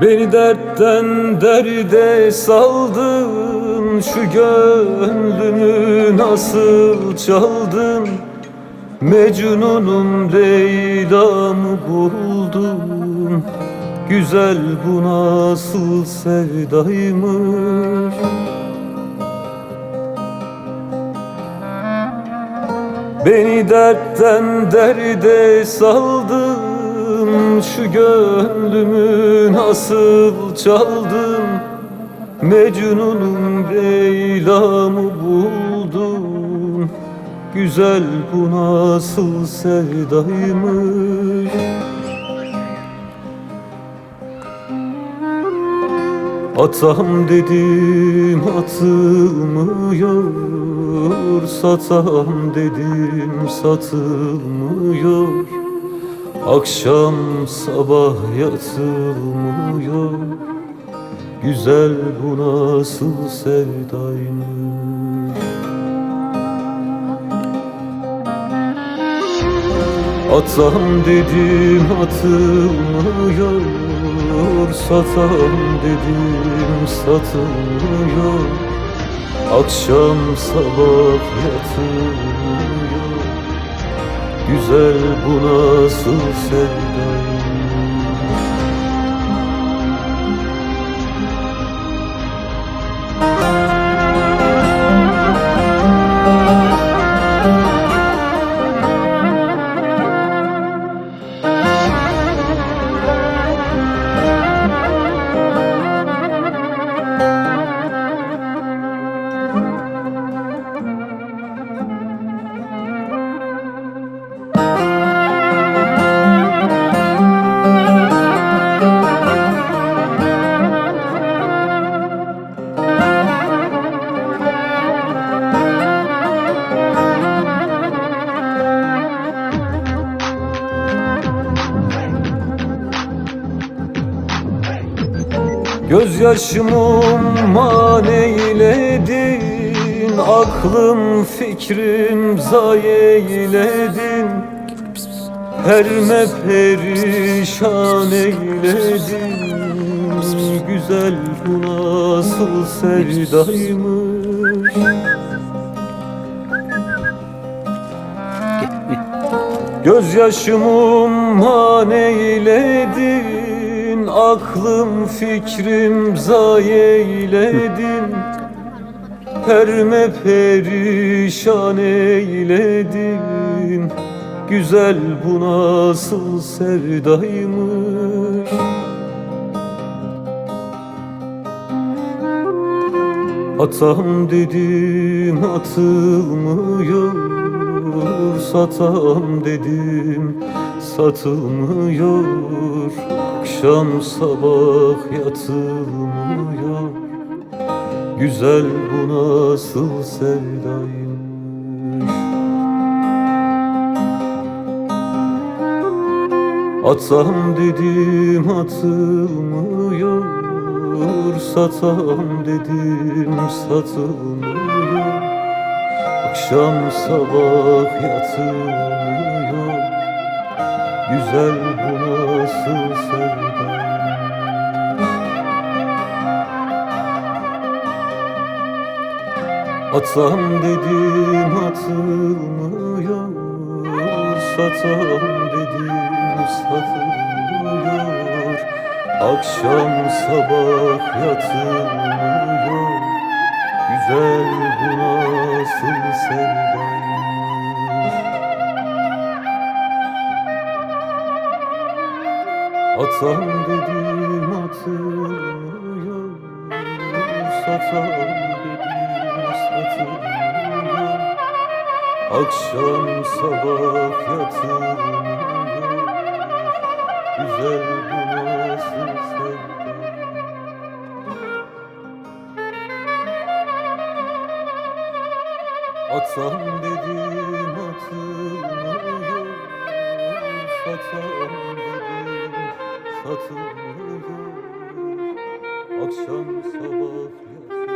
Beni dertten derde saldın Şu gönlümü nasıl çaldın? Mecnunum Leyla'mı buldum Güzel bu nasıl sevdaymış? Beni dertten derde saldın Şu gönlümü nasıl çaldın. Mecnunum Leyla'mı buldum Güzel bu nasıl sevdaymış. Atam dedim atılmıyor. Satam dedim satılmıyor Akşam sabah yatılmıyor. Güzel bu nasıl sevdaymış. Atam dedim atılmıyor. Satam dedim satılmıyor. Akşam sabah yatılmıyor Güzel bu nasıl sevdaymış Gözyaşımı maneyledin Aklım fikrim zayeyledin Herme perişan eyledin Güzel bu nasıl sevdaymış? Gözyaşımı maneyledin Aklım fikrim zayeyledin Herme perişan eyledin Güzel bu nasıl sevdaymış. Atam dedim atılmıyor. Satam dedim satılmıyor. Akşam sabah yatılmıyor. Güzel bu nasıl sevdaymış Atam dedim atılmıyor Satam dedim satılmıyor. Akşam sabah yatılmıyor Güzel bu nasıl sevdaymış Atam dedim atılmıyor Satam dedim satılmıyor Akşam sabah yatılmıyor Güzel bu nasıl sevdaymış Atam dedim atılmıyor Satam dedim satılmıyor Akşam sabah yatılmıyor Güzel dedim atılmıyor Satam dedim satılmıyor Akşam sabah yatılmıyor